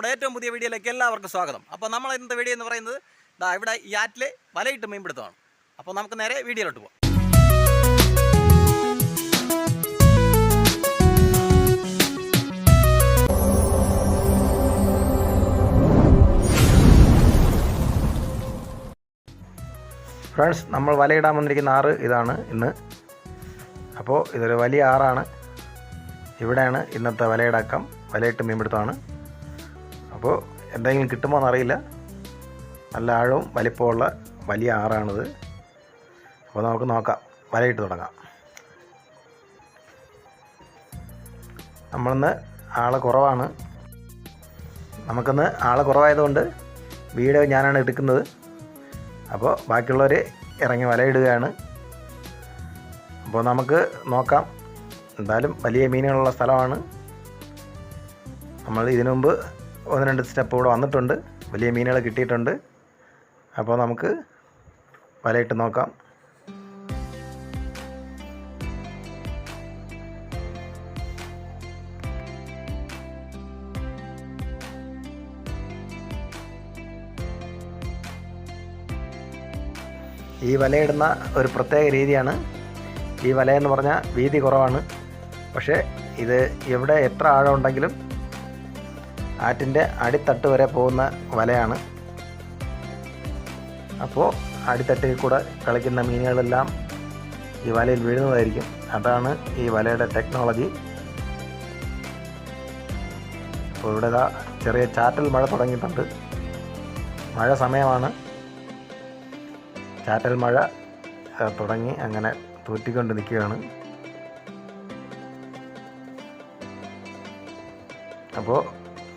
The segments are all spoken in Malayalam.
നമ്മുടെ ഏറ്റവും പുതിയ വീഡിയോയിലേക്ക് എല്ലാവർക്കും സ്വാഗതം. അപ്പോൾ നമ്മൾ ഇന്നത്തെ വീഡിയോ എന്ന് പറയുന്നത് ദാ ഇവിടെ ഈ ആറ്റിൽ വലയിട്ട് മീൻപിടുത്തമാണ്. അപ്പോൾ നമുക്ക് നേരെ വീഡിയോയിലോട്ട് പോകാം ഫ്രണ്ട്സ് നമ്മൾ വലയിടാൻ വന്നിരിക്കുന്ന ആറ് ഇതാണ് ഇന്ന്. അപ്പോൾ ഇതൊരു വലിയ ആറാണ്. ഇവിടെയാണ് ഇന്നത്തെ വലയിടാക്കം വലയിട്ട് മീൻപിടുത്തമാണ്. അപ്പോൾ എന്തെങ്കിലും കിട്ടുമോ എന്നറിയില്ല. നല്ല ആഴവും വലിപ്പമുള്ള വലിയ ആറാണിത്. അപ്പോൾ നമുക്ക് നോക്കാം. വലയിട്ട് തുടങ്ങാം. നമ്മളിന്ന് ആളെ കുറവാണ്. നമുക്കിന്ന് ആളെ കുറവായതുകൊണ്ട് വീഡിയോ ഞാനാണ് എടുക്കുന്നത്. അപ്പോൾ ബാക്കിയുള്ളവർ ഇറങ്ങി വലയിടുകയാണ്. അപ്പോൾ നമുക്ക് നോക്കാം. എന്തായാലും വലിയ മീനുകളുള്ള സ്ഥലമാണ്. നമ്മൾ ഇതിനു മുമ്പ് ഒന്ന് രണ്ട് സ്റ്റെപ്പ് കൂടെ വന്നിട്ടുണ്ട്. വലിയ മീനുകൾ കിട്ടിയിട്ടുണ്ട്. അപ്പോൾ നമുക്ക് വലയിട്ട് നോക്കാം. ഈ വലയിടുന്ന ഒരു പ്രത്യേക രീതിയാണ്. ഈ വലയെന്ന് പറഞ്ഞാൽ വീതി കുറവാണ്. പക്ഷേ ഇത് എവിടെ എത്ര ആഴം ഉണ്ടെങ്കിലും ആറ്റിന്റെ അടിത്തട്ട് വരെ പോകുന്ന വലയാണ്. അപ്പോൾ അടിത്തട്ടിൽ കൂടെ കളിക്കുന്ന മീനുകളെല്ലാം ഈ വലയിൽ വീഴുന്നതായിരിക്കും. അതാണ് ഈ വലയുടെ ടെക്നോളജി അപ്പോൾ ഇവിടെ ചെറിയ ചാറ്റൽ മഴ തുടങ്ങിയിട്ടുണ്ട്. മഴ സമയമാണ്. ചാറ്റൽ മഴ തുടങ്ങി അങ്ങനെ തൂറ്റിക്കൊണ്ട് നിൽക്കുകയാണ്. അപ്പോൾ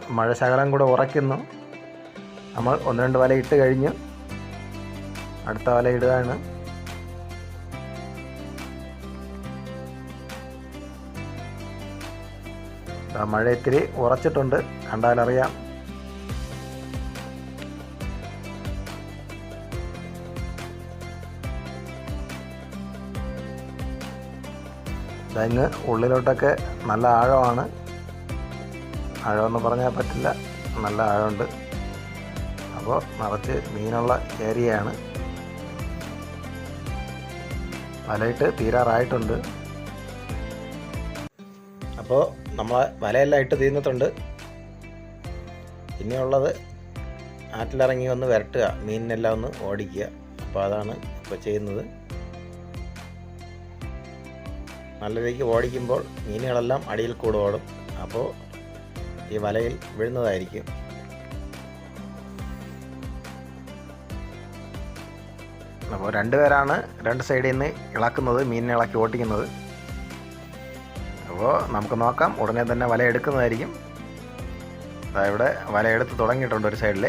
മഴ ശകലം കൂടെ ഉറയ്ക്കുന്നു. നമ്മൾ ഒന്ന് രണ്ട് വല ഇട്ട് കഴിഞ്ഞ് അടുത്ത വല ഇടുകയാണ്. മഴ ഇത്തിരി ഉറച്ചിട്ടുണ്ട്. കണ്ടാലറിയാം. ഇതങ്ങ് ഉള്ളിലോട്ടൊക്കെ നല്ല ആഴമാണ്. ആഴമെന്ന് പറഞ്ഞാൽ പറ്റില്ല. നല്ല ആഴമുണ്ട്. അപ്പോൾ നിറച്ച് മീനുള്ള ഏരിയയാണ്. വലയിട്ട് തീരാറായിട്ടുണ്ട്. അപ്പോൾ നമ്മൾ വലയെല്ലാം ഇട്ട് തീർന്നിട്ടുണ്ട്. ഇനിയുള്ളത് ആറ്റിലിറങ്ങി ഒന്ന് വരട്ടുക. മീനിനെല്ലാം ഒന്ന് ഓടിക്കുക. അപ്പോൾ അതാണ് ഇപ്പോൾ ചെയ്യുന്നത്. നല്ല രീതിക്ക് ഓടിക്കുമ്പോൾ മീനുകളെല്ലാം അടിയിൽ കൂടെ ഓടും. അപ്പോൾ ഈ വലയിൽ വീഴുന്നതായിരിക്കും. അപ്പോൾ രണ്ട് പേരാണ് രണ്ട് സൈഡിൽ നിന്ന് ഇളക്കുന്നത് മീനിനെ ഇളക്കി ഓട്ടിക്കുന്നത്. അപ്പോൾ നമുക്ക് നോക്കാം ഉടനെ തന്നെ വല എടുക്കുന്നതായിരിക്കും. ഇവിടെ വല എടുത്ത് തുടങ്ങിയിട്ടുണ്ട് ഒരു സൈഡിൽ.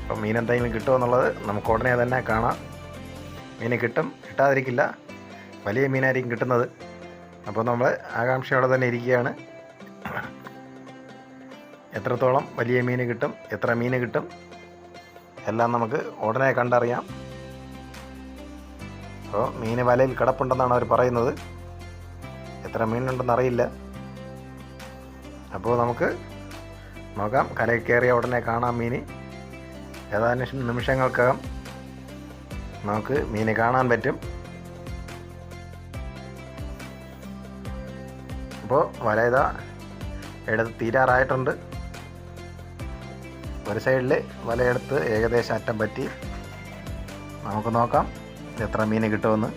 അപ്പോൾ മീൻ എന്തെങ്കിലും കിട്ടുമോ എന്നുള്ളത് നമുക്ക് ഉടനെ തന്നെ കാണാം. മീൻ കിട്ടും കിട്ടാതിരിക്കില്ല. വലിയ മീനായിരിക്കും കിട്ടുന്നത്. അപ്പോൾ നമ്മൾ ആകാംക്ഷയോടെ തന്നെ ഇരിക്കുകയാണ്. എത്രത്തോളം വലിയ മീൻ കിട്ടും എത്ര മീൻ കിട്ടും എല്ലാം നമുക്ക് ഉടനെ കണ്ടറിയാം. അപ്പോൾ മീൻ വലയിൽ കിടപ്പുണ്ടെന്നാണ് അവർ പറയുന്നത്. എത്ര മീനുണ്ടെന്ന് അറിയില്ല. അപ്പോൾ നമുക്ക് നോക്കാം കരയിൽ കയറിയ ഉടനെ കാണാം മീൻ ഏതാനും നിമിഷങ്ങൾക്കകം നമുക്ക് മീൻ കാണാൻ പറ്റും. അപ്പോൾ വല ഇതാ എടുത്ത് തീരാറായിട്ടുണ്ട്. ഒരു സൈഡിൽ വലയെടുത്ത് ഏകദേശം അറ്റം പറ്റി. നമുക്ക് നോക്കാം എത്ര മീൻ കിട്ടുമെന്ന്.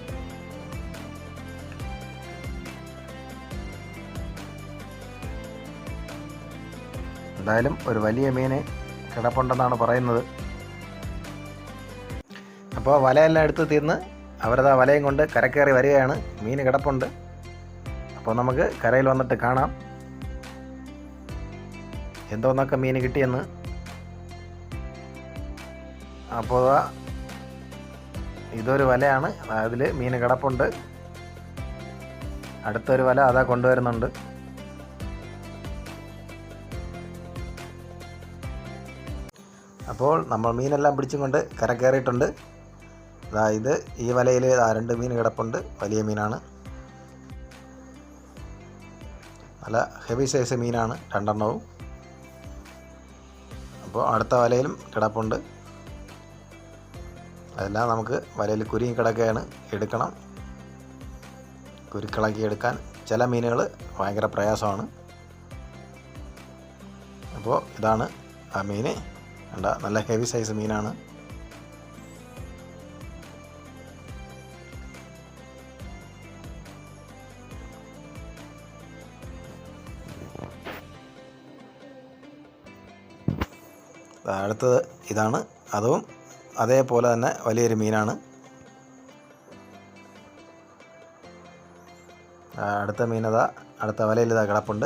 എന്തായാലും ഒരു വലിയ മീന് കിടപ്പുണ്ടെന്നാണ് പറയുന്നത്. അപ്പോൾ വലയെല്ലാം എടുത്ത് തീർന്ന് ആ വലയും കൊണ്ട് കരക്കയറി വരികയാണ്. മീൻ കിടപ്പുണ്ട്. അപ്പോൾ നമുക്ക് കരയിൽ വന്നിട്ട് കാണാം. എന്തോന്നൊക്കെ മീൻ കിട്ടിയെന്ന്. അപ്പോൾ ഇതൊരു വലയാണ്. അതിൽ മീൻ കിടപ്പുണ്ട്. അടുത്തൊരു വല അതാ കൊണ്ടുവരുന്നുണ്ട്. അപ്പോൾ നമ്മൾ മീനെല്ലാം പിടിച്ചും കൊണ്ട് കര കയറിയിട്ടുണ്ട് ഇത് ഈ വലയിൽ രണ്ട് മീൻ കിടപ്പുണ്ട്. വലിയ മീനാണ്. നല്ല ഹെവി സൈസ് മീനാണ് രണ്ടെണ്ണവും. അപ്പോൾ അടുത്ത വലയിലും കിടപ്പുണ്ട്. അതെല്ലാം നമുക്ക് വലയിൽ കുരുങ്ങി കിടക്കുകയാണ്. എടുക്കണം. കുരുക്കളാക്കി എടുക്കാൻ ചില മീനുകൾ ഭയങ്കര പ്രയാസമാണ്. അപ്പോൾ ഇതാണ് ആ മീൻ കണ്ട? നല്ല ഹെവി സൈസ് മീനാണ്. അടുത്തത് ഇതാണ്. അതും അതേപോലെ തന്നെ വലിയൊരു മീനാണ്. അടുത്ത മീനതാ അടുത്ത വലയിൽ ഇതാ കിടപ്പുണ്ട്.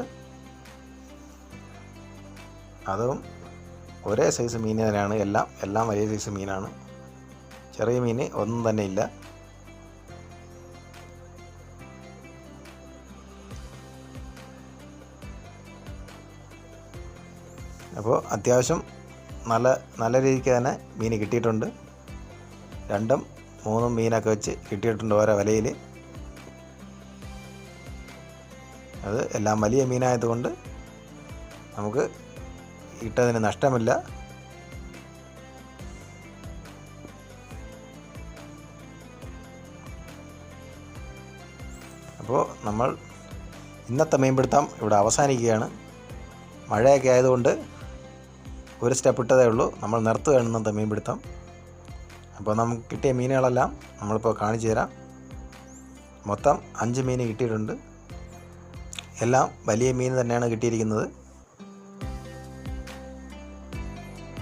അതും ഒരേ സൈസ് മീൻ തന്നെയാണ്. എല്ലാം എല്ലാം വലിയ സൈസ് മീനാണ്. ചെറിയ മീൻ ഒന്നും തന്നെ ഇല്ല. അപ്പോൾ അത്യാവശ്യം നല്ല നല്ല രീതിക്ക് തന്നെ മീൻ കിട്ടിയിട്ടുണ്ട്. രണ്ടും മൂന്നും മീനൊക്കെ വെച്ച് കിട്ടിയിട്ടുണ്ട് ഓരോ വലയിൽ. അത് എല്ലാം വലിയ മീനായതുകൊണ്ട് നമുക്ക് ഇട്ടതിന് നഷ്ടമില്ല. അപ്പോൾ നമ്മൾ ഇന്നത്തെ മീൻപിടുത്തം ഇവിടെ അവസാനിക്കുകയാണ്. മഴയൊക്കെ ആയതുകൊണ്ട് ഒരു സ്റ്റെപ്പ് ഇട്ടതേ ഉള്ളൂ. നമ്മൾ നിർത്തുകയാണ് മീൻ മീൻപിടുത്തം. അപ്പോൾ നമുക്ക് കിട്ടിയ മീനുകളെല്ലാം നമ്മളിപ്പോൾ കാണിച്ചു തരാം. മൊത്തം അഞ്ച് മീൻ കിട്ടിയിട്ടുണ്ട്. എല്ലാം വലിയ മീൻ തന്നെയാണ് കിട്ടിയിരിക്കുന്നത്.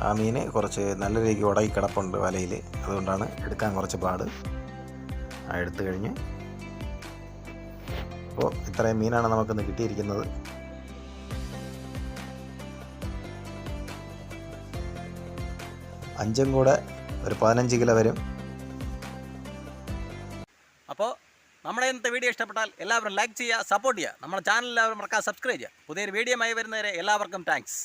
ആ മീൻ കുറച്ച് നല്ല രീതിക്ക് ഉടക്കി കിടപ്പുണ്ട് വലയിൽ. അതുകൊണ്ടാണ് എടുക്കാൻ കുറച്ച് പാട്. എടുത്തു കഴിഞ്ഞ്. അപ്പോൾ ഇത്രയും മീനാണ് നമുക്കിന്ന് കിട്ടിയിരിക്കുന്നത്. അഞ്ചും കൂടെ ഒരു പതിനഞ്ച് കിലോ വരും. അപ്പോൾ നമ്മുടെ ഇന്നത്തെ വീഡിയോ ഇഷ്ടപ്പെട്ടാൽ എല്ലാവരും ലൈക്ക് ചെയ്യുക സപ്പോർട്ട് ചെയ്യുക. നമ്മുടെ ചാനൽ എല്ലാവരും മറക്കാതെ സബ്സ്ക്രൈബ് ചെയ്യുക. പുതിയൊരു വീഡിയോ ആയി വരുന്നവരെ എല്ലാവർക്കും താങ്ക്സ്